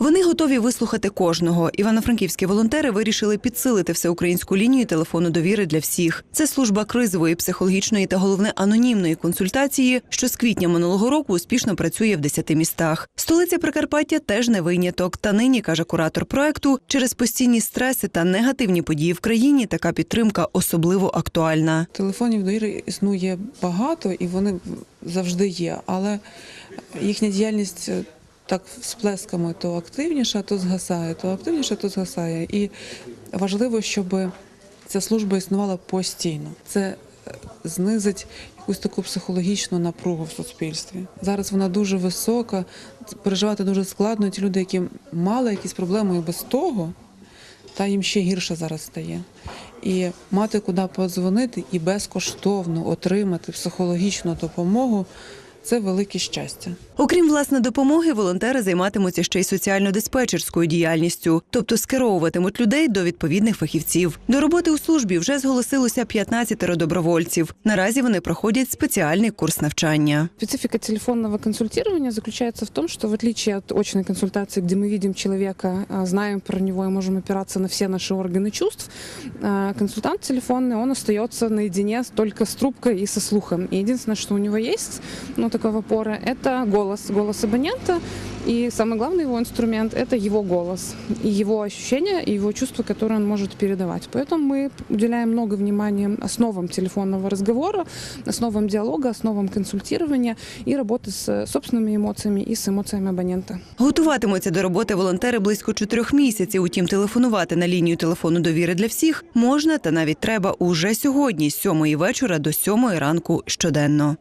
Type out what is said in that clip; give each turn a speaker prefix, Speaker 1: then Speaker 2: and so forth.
Speaker 1: Вони готові вислухати кожного. Івано-франківські волонтери вирішили підсилити всеукраїнську лінію телефону довіри для всіх. Це служба кризової, психологічної та головне анонімної консультації, що з квітня минулого року успішно працює в 10 містах. Столиця Прикарпаття теж не виняток. Та нині каже куратор проекту, через постійні стреси та негативні події в країні така підтримка особливо актуальна.
Speaker 2: Телефонів довіри існує багато і вони завжди є, але їхня діяльність е, так сплесками то активніша, то згасає, то активніша, то згасає. І важливо, щоб ця служба існувала постійно. Це е, знизить якусь таку психологічну напругу в суспільстві. Зараз вона дуже висока, переживати дуже складно. Ті люди, які мали якісь проблеми і без того, та їм ще гірше зараз стає. І мати куди подзвонити і безкоштовно отримати психологічну допомогу це велике щастя.
Speaker 1: Окрім власне допомоги, волонтери займатимуться ще й соціально-диспетчерською діяльністю, тобто скеровуватимуть людей до відповідних фахівців. До роботи у службі вже зголосилося 15 добровольців. Наразі вони проходять спеціальний курс навчання.
Speaker 3: Специфика телефонного консультирования заключается в том, что в отличие от очной консультации, где мы видим человека, а, знаем про него и можем опираться на все наши органы чувств, а, консультант телефонный, он остается наедине только с трубкой и со слухом. И единственное, что у него есть, ну, такого опора, это голос, голос абонента. И самый главный его инструмент – это его голос, и его ощущения, и его чувства, которые он может передавать. Поэтому мы уделяем много внимания основам телефонного разговора, основам диалога, основам консультирования и работы с собственными эмоциями и с эмоциями абонента.
Speaker 1: Готуватимуться до роботи волонтери близько чотирьох місяців. Утім, телефонувати на лінію телефону довіри для всіх можна та навіть треба уже сьогодні, з сьомої вечора до сьомої ранку щоденно.